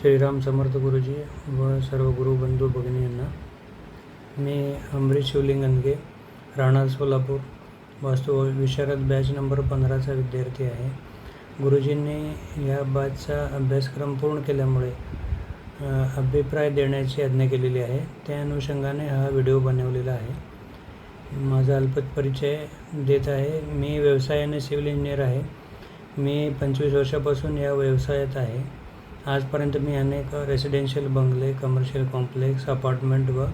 श्रीराम समर्थ गुरुजी व सर्व गुरु बंधू भगिनींना मी अमरीश शिवलिंग राणा सोलापूर वास्तू विशारद बॅच नंबर पंधराचा विद्यार्थी आहे. गुरुजींनी या बॅचचा अभ्यासक्रम पूर्ण केल्यामुळे अभिप्राय देण्याची आज्ञा केलेली आहे. त्या अनुषंगाने हा व्हिडिओ बनवलेला आहे. माझा अल्पत परिचय देत आहे. मी व्यवसायाने सिव्हिल इंजिनियर आहे. मी पंचवीस वर्षापासून या व्यवसायात आहे. आजपर्यंत मी अनेक रेसिडेन्शियल बंगले कमर्शियल कॉम्प्लेक्स अपार्टमेंट व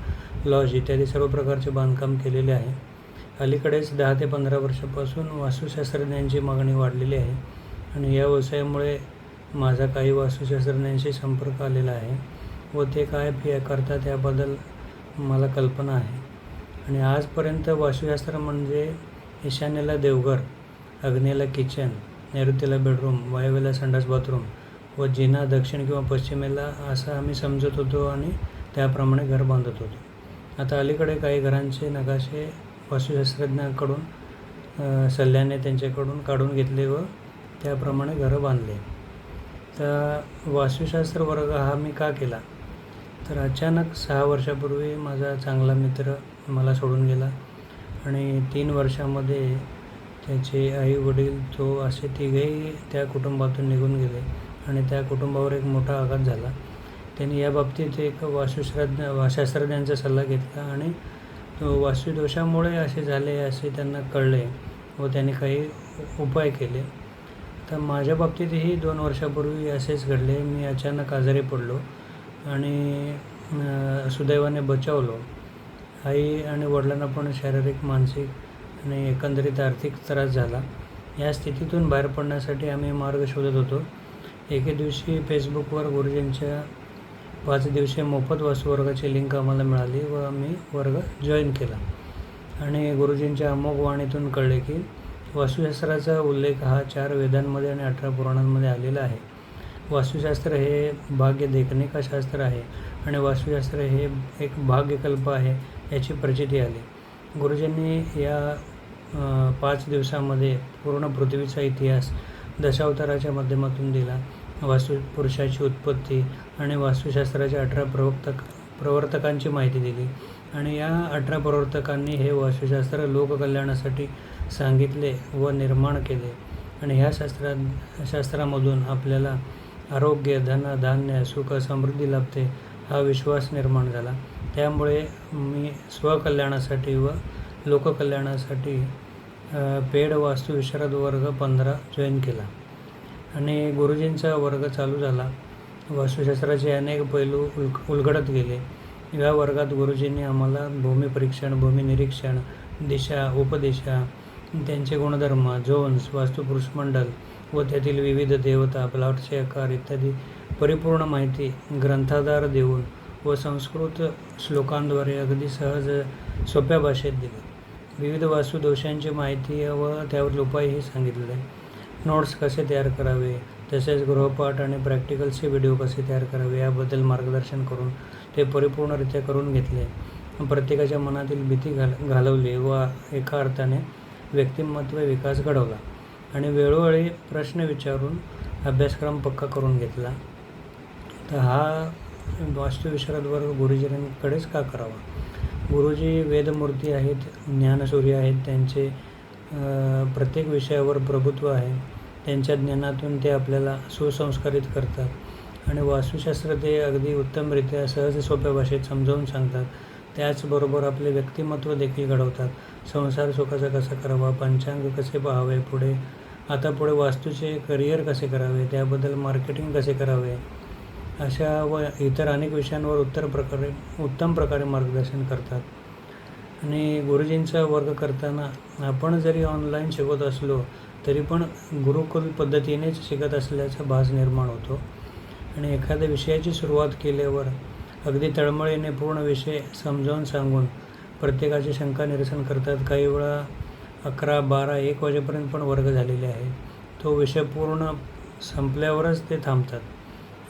लॉज इत्यादी सर्व प्रकारचे बांधकाम केलेले आहे. अलीकडेच दहा ते पंधरा वर्षापासून वास्तुशास्त्रज्ञांची मागणी वाढलेली आहे आणि या व्यवसायामुळे माझा काही वास्तुशास्त्रज्ञांशी संपर्क आलेला आहे व ते काय फी करतात याबद्दल मला कल्पना आहे. आणि आजपर्यंत वास्तुशास्त्र म्हणजे ईशान्येला देवघर अग्नेला किचन नैऋत्येला बेडरूम वायव्याला संडास बाथरूम व जिना दक्षिण किंवा पश्चिमेला असं आम्ही समजत होतो आणि त्याप्रमाणे घर बांधत होतो. आता अलीकडे काही घरांचे नकाशे वास्तुशास्त्रज्ञांकडून सल्ल्याने त्यांच्याकडून काढून घेतले व त्याप्रमाणे घरं बांधले. तर वास्तुशास्त्र वर्ग हा मी का केला? तर अचानक सहा वर्षापूर्वी माझा चांगला मित्र मला सोडून गेला आणि तीन वर्षामध्ये त्याचे आई वडील तो असे तिघेही त्या कुटुंबातून निघून गेले. आणि त्या कुटुंबावर एक मोठा आघात झाला. त्यांनी या बाबतीत एक वास्तुशास्त्रज्ञ शास्त्रज्ञांचा सल्ला घेतला आणि तो वास्तुदोषामुळे असे झाले असे त्यांना कळले व त्यांनी काही उपाय केले. तर माझ्या बाबतीतही दोन वर्षापूर्वी असेच घडले. मी अचानक आजारी पडलो आणि सुदैवाने बचावलो. आई आणि वडिलांना पण शारीरिक मानसिक आणि एकंदरीत आर्थिक त्रास झाला. या स्थितीतून बाहेर पडण्यासाठी आम्ही मार्ग शोधत होतो. एके दिवशी फेसबुकवर गुरुजींच्या पाच दिवसीय मोफत वासुवर्गाची वर्गाची लिंक आम्हाला मिळाली व आम्ही वर्ग जॉईन केला. आणि गुरुजींच्या अमोघ वाणीतून कळले की वास्तुशास्त्राचा उल्लेख हा चार वेदांमध्ये आणि अठरा पुराणांमध्ये आलेला आहे. वास्तुशास्त्र हे भाग्य देखणेका शास्त्र आहे आणि वास्तुशास्त्र हे एक भाग्यकल्प आहे याची प्रचिती आली. गुरुजींनी या पाच दिवसामध्ये पूर्ण पृथ्वीचा इतिहास दशावताराच्या माध्यमातून दिला. वास्तु पुरुषाची उत्पत्ती आणि वास्तुशास्त्राच्या अठरा प्रवक्तक प्रवर्तकांची माहिती दिली. आणि या अठरा प्रवर्तकांनी हे वास्तुशास्त्र लोककल्याणासाठी सांगितले व निर्माण केले. आणि ह्या शास्त्रा शास्त्रामधून आपल्याला आरोग्य धन धान्य सुख समृद्धी लाभते हा विश्वास निर्माण झाला. त्यामुळे मी स्वकल्याणासाठी व लोककल्याणासाठी पेड वास्तू विशारद वर्ग पंधरा जॉईन केला. आणि गुरुजींचा वर्ग चालू झाला. वास्तुशास्त्राचे अनेक पैलू उल उलगडत गेले. या वर्गात गुरुजींनी आम्हाला भूमिपरीक्षण भूमिनिरीक्षण दिशा उपदिशा त्यांचे गुणधर्म झोन्स वास्तुपुरुषमंडल व त्यातील विविध देवता प्लॉटचे आकार इत्यादी परिपूर्ण माहिती ग्रंथाधार देऊन व संस्कृत श्लोकांद्वारे अगदी सहज सोप्या भाषेत दिली. विविध वास्तुदोषांची माहिती व त्यावर उपायही सांगितलेले नोट्स कसे तयार करावे? तसेच गृहपाठ आणि प्रॅक्टिकल्सचे व्हिडिओ कसे तयार करावे? याबद्दल मार्गदर्शन करून ते परिपूर्णरित्या करून घेतले. प्रत्येकाच्या मनातील भीती घाल घालवली व एका अर्थाने व्यक्तिमत्व विकास घडवला आणि वेळोवेळी प्रश्न विचारून अभ्यासक्रम पक्का करून घेतला. तर हा वास्तुविशारदवर गुरुजींकडेच का करावा? गुरुजी वेदमूर्ती आहेत ज्ञानसूर्य आहेत त्यांचे प्रत्येक विषयावर प्रभुत्व आहे. त्यांच्या ज्ञानातून ते आपल्याला सुसंस्कारित करतात. आणि वास्तुशास्त्र ते अगदी उत्तमरित्या सहज सोप्या भाषेत समजावून सांगतात. त्याचबरोबर आपले व्यक्तिमत्व देखील घडवतात. संसार सुखाचा कसा करावा पंचांग कसे पाहावे पुढे आता पुढे वास्तूचे करिअर कसे करावे त्याबद्दल मार्केटिंग कसे करावे अशा व इतर अनेक विषयांवर उत्तर प्रकारे उत्तम प्रकारे मार्गदर्शन करतात. आणि गुरुजींचा वर्ग करताना आपण जरी ऑनलाईन शिकवत असलो तरी पण गुरुकुल पद्धतीनेच शिकत असल्याचा भास निर्माण होतो. आणि एखाद्या विषयाची सुरुवात केल्यावर अगदी तळमळीने पूर्ण विषय समजावून सांगून प्रत्येकाची शंका निरसन करतात. काही वेळा अकरा बारा एक वाजेपर्यंत पण वर्ग झालेले आहे. तो विषय पूर्ण संपल्यावरच ते थांबतात.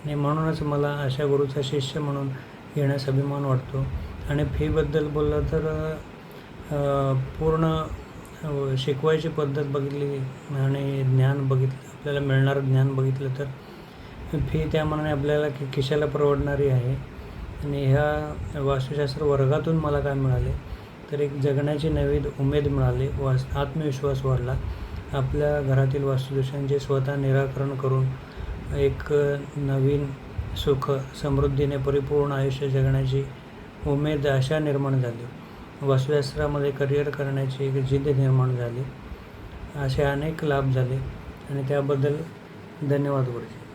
आणि म्हणूनच मला अशा गुरुचा शिष्य म्हणून घेण्यास अभिमान वाटतो. आणि फीबद्दल बोललं तर पूर्ण शिकवायची पद्धत बघितली आणि ज्ञान बघितलं आपल्याला मिळणारं ज्ञान बघितलं तर फी त्या मनाने आपल्याला कि खिशाला परवडणारी आहे. आणि ह्या वास्तुशास्त्र वर्गातून मला काय मिळाले तर एक जगण्याची नवी उमेद मिळाली वास आत्मविश्वास वाढला. आपल्या घरातील वास्तुदोषांचे स्वतः निराकरण करून एक नवीन सुख समृद्धीने परिपूर्ण आयुष्य जगण्याची उमेद आशा निर्माण झाली. वास्तुशास्त्रामध्ये करिअर करण्याची एक जिद्द निर्माण झाली. असे अनेक लाभ झाले आणि त्याबद्दल धन्यवाद गुरुजी.